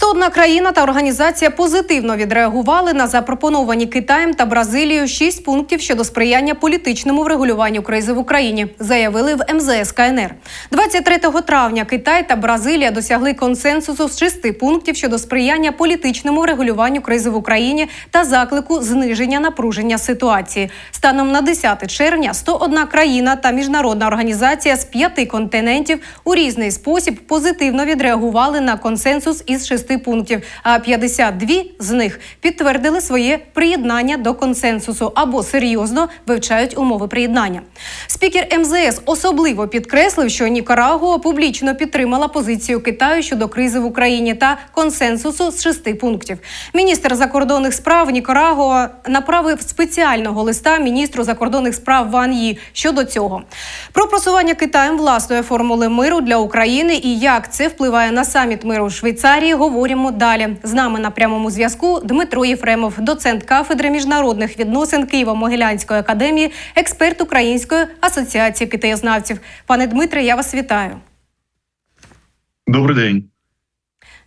101 країна та організація позитивно відреагували на запропоновані Китаєм та Бразилією шість пунктів щодо сприяння політичному врегулюванню кризи в Україні. Заявили в МЗС КНР. 23 травня Китай та Бразилія досягли консенсусу з шести пунктів щодо сприяння політичному врегулюванню кризи в Україні та заклику зниження напруження ситуації. Станом на 10 червня 101 країна та міжнародна організація з п'яти континентів у різний спосіб позитивно відреагували на консенсус із шести пунктів. А 52 з них підтвердили своє приєднання до консенсусу або серйозно вивчають умови приєднання. Спікер МЗС особливо підкреслив, що Нікарагуа публічно підтримала позицію Китаю щодо кризи в Україні та консенсусу з шести пунктів. Міністр закордонних справ Нікарагуа направив спеціального листа міністру закордонних справ Ван Ї щодо цього. Про просування Китаєм власної формули миру для України і як це впливає на саміт миру в Швейцарії. Говоримо далі. З нами на прямому зв'язку Дмитро Єфремов, доцент кафедри міжнародних відносин Києво-Могилянської академії, експерт Української асоціації китаєзнавців. Пане Дмитре, я вас вітаю. Добрий день.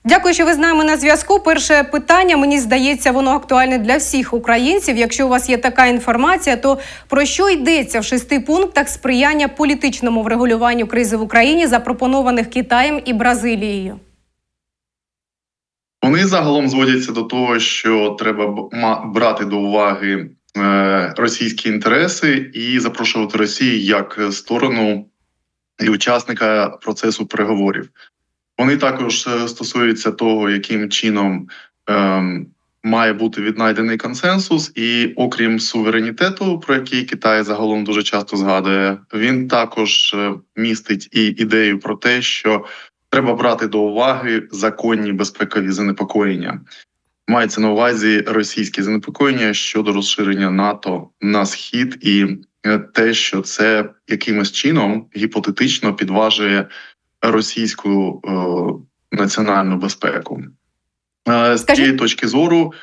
Дякую, що ви з нами на зв'язку. Перше питання мені здається, воно актуальне для всіх українців. Якщо у вас є така інформація, то про що йдеться в шести пунктах сприяння політичному врегулюванню кризи в Україні, запропонованих Китаєм і Бразилією? Вони загалом зводяться до того, що треба брати до уваги е, російські інтереси і запрошувати Росію як сторону і учасника процесу переговорів. Вони також е, стосуються того, яким чином ем, має бути віднайдений консенсус, і окрім суверенітету, про який Китай загалом дуже часто згадує, він також е, містить і ідею про те, що треба брати до уваги законні безпекові занепокоєння. Мається на увазі російські занепокоєння щодо розширення НАТО на схід, і е, те, що це якимось чином гіпотетично підважує російську е, національну безпеку. Е, з цієї точки зору,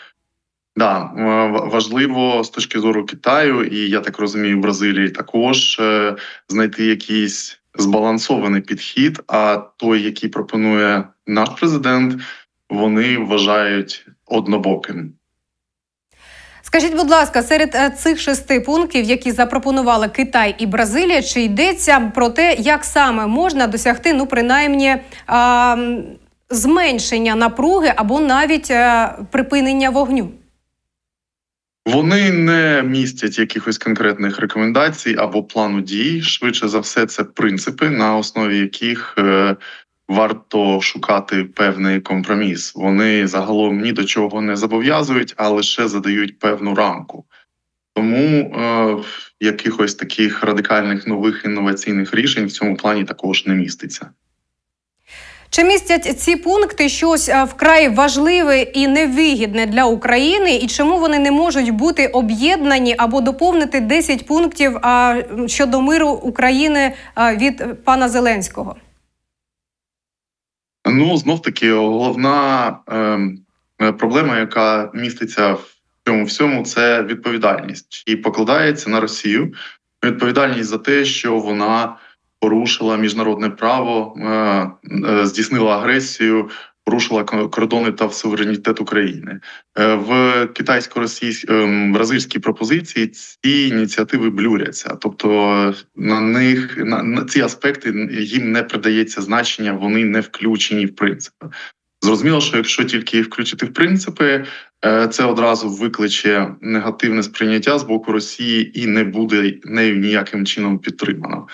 да, е, важливо з точки зору Китаю, і я так розумію, Бразилії також е, знайти якийсь збалансований підхід. А той, який пропонує наш президент, вони вважають однобоким. Скажіть, будь ласка, серед е, цих шести пунктів, які запропонували Китай і Бразилія, чи йдеться про те, як саме можна досягти, ну принаймні. А, Зменшення напруги або навіть е, припинення вогню. Вони не містять якихось конкретних рекомендацій або плану дій. Швидше за все, це принципи, на основі яких е, варто шукати певний компроміс. Вони загалом ні до чого не зобов'язують, а лише задають певну рамку. Тому е, якихось таких радикальних нових інноваційних рішень в цьому плані також не міститься. Чи містять ці пункти щось е, вкрай важливе і невигідне для України, і чому вони не можуть бути об'єднані або доповнити 10 пунктів щодо миру України від пана Зеленського? Ну знов таки головна ем, е, проблема, яка міститься в цьому всьому, це відповідальність. І покладається на Росію відповідальність за те, що вона порушила міжнародне право, е, е, здійснила агресію, порушила кордони та суверенітет України Е, в китайсько-російській бразильській пропозиції. Ці ініціативи блюряться, тобто на них на, на ці аспекти їм не придається значення, вони не включені в принципи. Зрозуміло, що якщо тільки включити в принципи, це одразу викличе негативне сприйняття з боку Росії і не буде нею ніяким чином підтримано.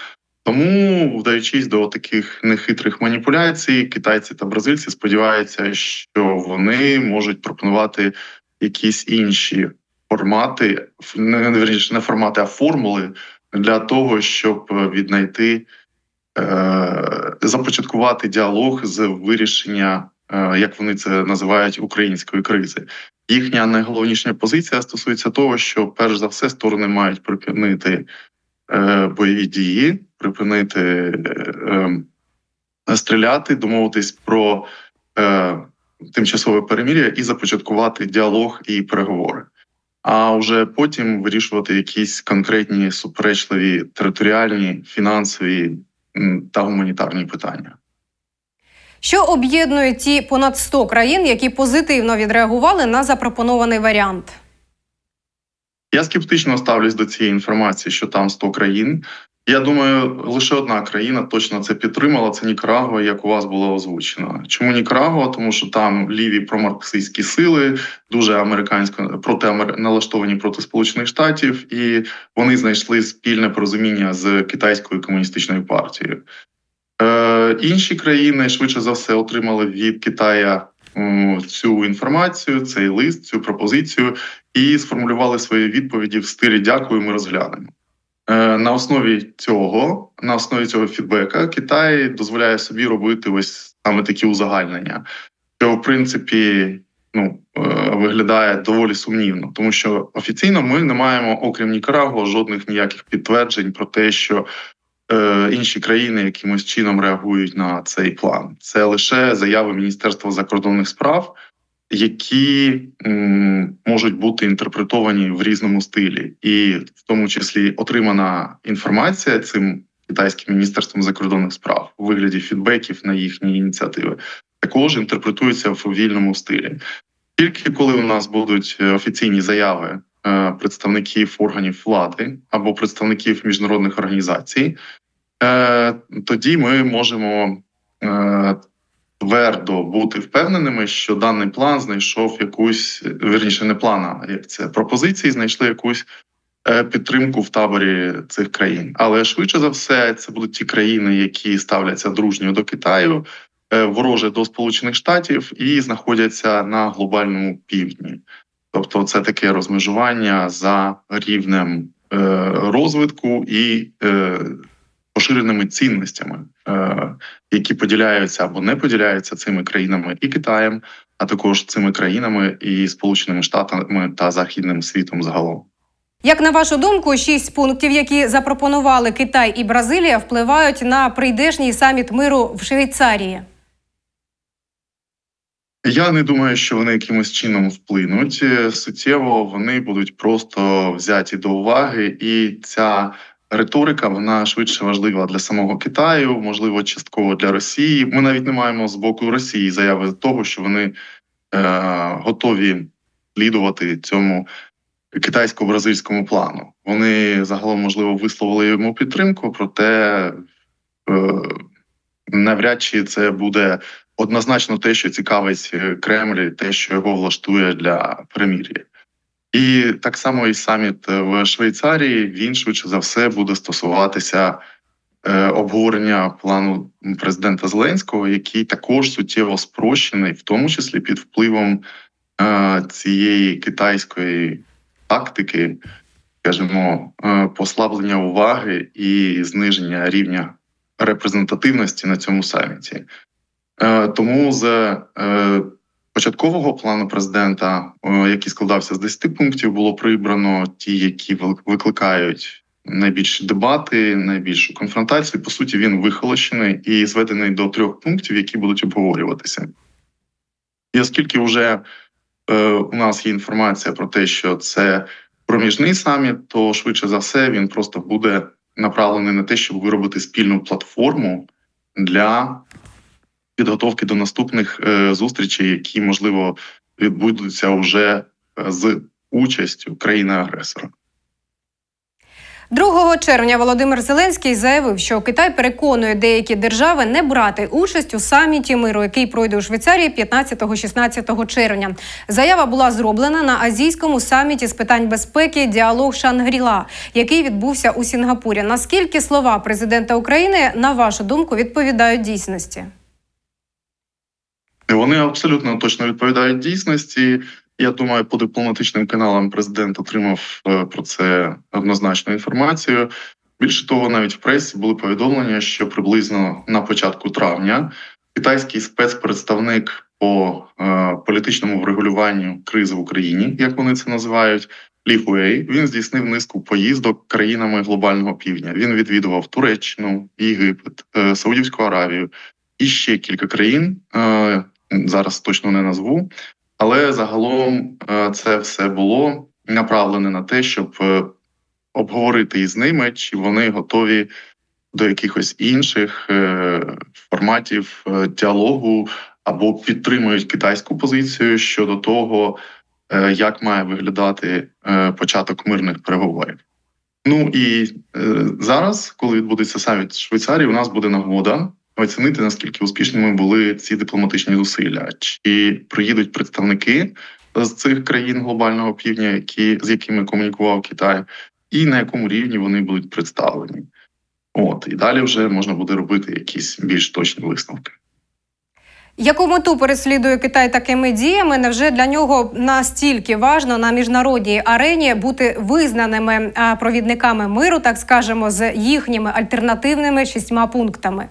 Тому, вдаючись до таких нехитрих маніпуляцій, китайці та бразильці сподіваються, що вони можуть пропонувати якісь інші формати, не вірніше, не формати, а формули для того, щоб віднайти е, започаткувати діалог з вирішення, е, як вони це називають, української кризи. Їхня найголовніша позиція стосується того, що перш за все сторони мають припинити бойові дії, припинити е, е, стріляти, домовитись про е, тимчасове перемир'я і започаткувати діалог і переговори. А вже потім вирішувати якісь конкретні суперечливі територіальні, фінансові та гуманітарні питання. Що об'єднує ті понад 100 країн, які позитивно відреагували на запропонований варіант? Я скептично ставлюсь до цієї інформації, що там 100 країн. Я думаю, лише одна країна точно це підтримала. Це Нікарагуа, як у вас було озвучено. Чому Нікарагуа? Тому що там ліві промарксистські сили, дуже американсько проти налаштовані проти Сполучених Штатів, і вони знайшли спільне порозуміння з китайською комуністичною партією. Е, інші країни швидше за все отримали від Китая цю інформацію, цей лист, цю пропозицію, і сформулювали свої відповіді в стилі Дякую, ми розглянемо. Е, На основі цього, на основі цього фідбека, Китай дозволяє собі робити ось саме такі узагальнення, що в принципі ну, е, виглядає доволі сумнівно, тому що офіційно ми не маємо, окрім Нікарагуа, жодних ніяких підтверджень про те, що е, інші країни якимось чином реагують на цей план. Це лише заяви Міністерства закордонних справ, які можуть бути інтерпретовані в різному стилі, і в тому числі отримана інформація цим китайським міністерством закордонних справ у вигляді фідбеків на їхні ініціативи, також інтерпретується в вільному стилі. Тільки коли у нас будуть е, офіційні заяви е, представників органів влади або представників міжнародних організацій, е, тоді ми можемо е, твердо бути впевненими, що даний план знайшов якусь вірніше, не плана, як це пропозиції, знайшли якусь е, підтримку в таборі цих країн. Але швидше за все, це будуть ті країни, які ставляться дружньо до Китаю, е, вороже до Сполучених Штатів і знаходяться на глобальному півдні. Тобто, це таке розмежування за рівнем е, розвитку і е, поширеними цінностями, е, які поділяються або не поділяються цими країнами і Китаєм, а також цими країнами і Сполученими Штатами та Західним світом загалом. Як на вашу думку, шість пунктів, які запропонували Китай і Бразилія, впливають на прийдешній саміт миру в Швейцарії? Я не думаю, що вони якимось чином вплинуть. Е, Суттєво вони будуть просто взяті до уваги, і ця риторика вона швидше важлива для самого Китаю, можливо, частково для Росії. Ми навіть не маємо з боку Росії заяви того, що вони е, готові слідувати цьому китайсько-бразильському плану. Вони загалом можливо висловили йому підтримку, проте е, навряд чи це буде однозначно те, що цікавить Кремль, те, що його влаштує для перемір'я. І так само і саміт е, в Швейцарії він швидше за все буде стосуватися е, обговорення плану президента Зеленського, який також суттєво спрощений, в тому числі під впливом е, цієї китайської тактики, скажімо, послаблення уваги і зниження рівня репрезентативності на цьому саміті. Тому з е, початкового плану президента, е, який складався з 10 пунктів, було прибрано ті, які викликають найбільші дебати, найбільшу конфронтацію. По суті, він вихолощений і зведений до трьох пунктів, які будуть обговорюватися. І оскільки вже е, у нас є інформація про те, що це проміжний саміт, то швидше за все він просто буде направлений на те, щоб виробити спільну платформу для підготовки до наступних е, зустрічей, які можливо відбудуться вже е, з участю країни-агресора. 2 червня Володимир Зеленський заявив, що Китай переконує деякі держави не брати участь у саміті миру, який пройде у Швейцарії 15-16 червня. Заява була зроблена на азійському саміті з питань безпеки діалог Шангріла, який відбувся у Сінгапурі. Наскільки слова президента України, на вашу думку, відповідають дійсності? Вони абсолютно точно відповідають дійсності. Я думаю, по дипломатичним каналам президент отримав е, про це однозначну інформацію. Більше того, навіть в пресі були повідомлення, що приблизно на початку травня китайський спецпредставник по е, політичному врегулюванню кризи в Україні, як вони це називають, Лі Хуей, він здійснив низку поїздок країнами глобального півдня. Він відвідував Туреччину, Єгипет, е, Саудівську Аравію і ще кілька країн. Е, зараз точно не назву. Але загалом е, це все було направлене на те, щоб е, обговорити із ними, чи вони готові до якихось інших е, форматів діалогу або підтримують китайську позицію щодо того, як має виглядати початок мирних переговорів. Ну і зараз, коли відбудеться саміт Швейцарії, у нас буде нагода оцінити наскільки успішними були ці дипломатичні зусилля, чи приїдуть представники з цих країн глобального півдня, які з якими комунікував Китай, і на якому рівні вони будуть представлені. От і далі вже можна буде робити якісь більш точні висновки. Яку мету переслідує Китай такими діями? Невже для нього настільки важно на міжнародній арені бути визнаними провідниками миру, так скажемо, з їхніми альтернативними шістьма пунктами?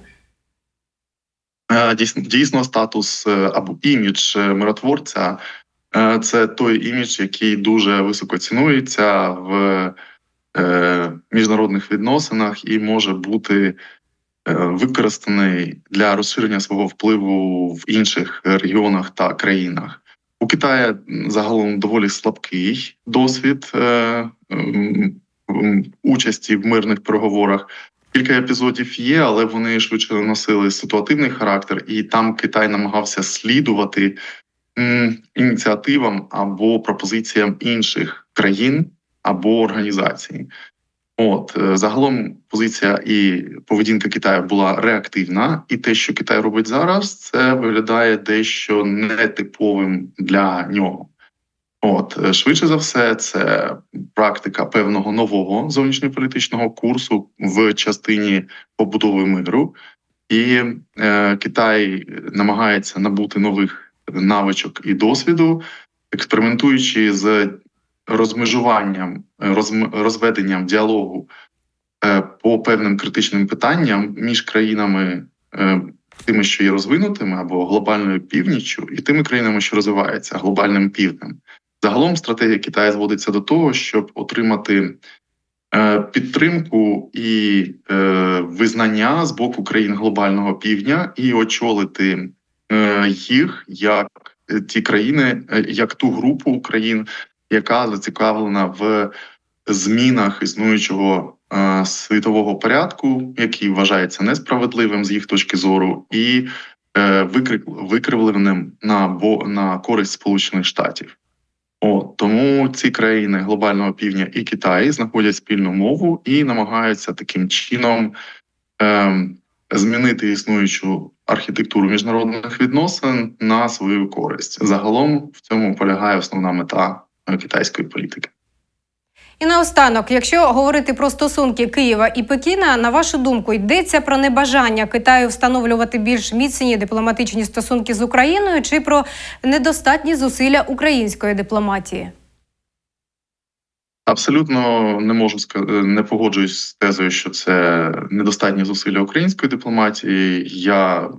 Е, Дійсно, статус е, або імідж е, миротворця це той імідж, який дуже високо цінується в міжнародних відносинах і може бути використаний для розширення свого впливу в інших регіонах та країнах. У Китаї загалом доволі слабкий досвід участі в мирних переговорах. Кілька епізодів є, але вони швидше носили ситуативний характер, і там Китай намагався слідувати ініціативам або пропозиціям інших країн або організацій. От е, загалом позиція і поведінка Китаю була реактивна, і те, що Китай робить зараз, це виглядає дещо нетиповим для нього. От е, швидше за все, це практика певного нового зовнішньополітичного курсу в частині побудови миру, і е, Китай намагається набути нових навичок і досвіду, експериментуючи з розмежуванням, розм, розведенням діалогу е, по певним критичним питанням між країнами. Е, Тими, що є розвинутими або глобальною північчю, і тими країнами, що розвиваються глобальним півднем. Загалом стратегія Китаю зводиться до того, щоб отримати е, підтримку і е, визнання з боку країн глобального півдня і очолити е, їх як ті країни, як ту групу країн, яка зацікавлена в змінах існуючого світового порядку, який вважається несправедливим з їх точки зору, і викривленим на бо на користь Сполучених Штатів. От тому ці країни глобального півдня і Китай знаходять спільну мову і намагаються таким чином ем, змінити існуючу архітектуру міжнародних відносин на свою користь. Загалом в цьому полягає основна мета е, китайської політики. І наостанок, якщо говорити про стосунки Києва і Пекіна, на вашу думку, йдеться про небажання Китаю встановлювати більш міцні дипломатичні стосунки з Україною чи про недостатні зусилля української дипломатії? Абсолютно не можу ска- не погоджуюсь з тезою, що це недостатні зусилля української дипломатії. Я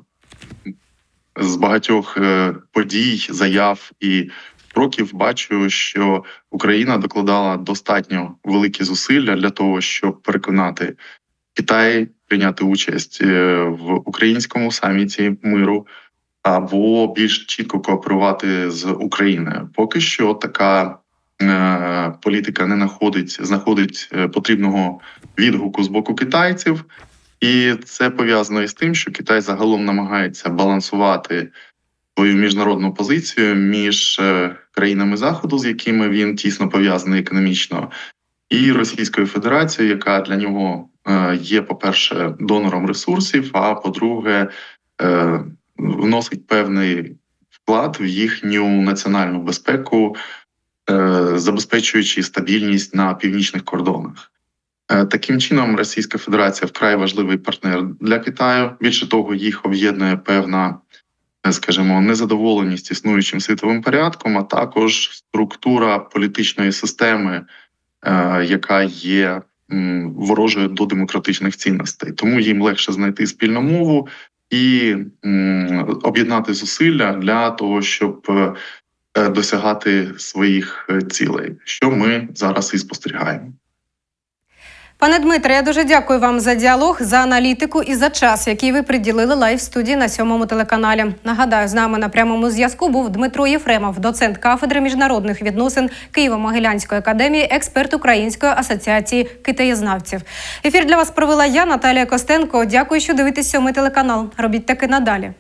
з багатьох е, подій, заяв і кроків бачу, що Україна докладала достатньо великі зусилля для того, щоб переконати Китай прийняти участь е, в українському саміті миру або більш чітко кооперувати з Україною. Поки що така е, політика не знаходить, знаходить е, потрібного відгуку з боку китайців, і це пов'язано із тим, що Китай загалом намагається балансувати свою міжнародну позицію між країнами заходу, з якими він тісно пов'язаний економічно, і Російською Федерацією, яка для нього е, є, по-перше, донором ресурсів, а по-друге, е, вносить певний вклад в їхню національну безпеку, е, забезпечуючи стабільність на північних кордонах. Таким чином, Російська Федерація вкрай важливий партнер для Китаю. Більше того, їх об'єднує певна, скажімо, незадоволеність існуючим світовим порядком, а також структура політичної системи, е, яка є ворожою до демократичних цінностей. Тому їм легше знайти спільну мову і об'єднати зусилля для того, щоб е, е, досягати своїх е, цілей, що ми зараз і спостерігаємо. Пане Дмитре, я дуже дякую вам за діалог, за аналітику і за час, який ви приділили лайв студії на сьомому телеканалі. Нагадаю, з нами на прямому зв'язку був Дмитро Єфремов, доцент кафедри міжнародних відносин Києво-Могилянської академії, експерт Української асоціації китаєзнавців. Ефір для вас провела я, Наталія Костенко. Дякую, що дивитесь сьомий телеканал. Робіть таки надалі.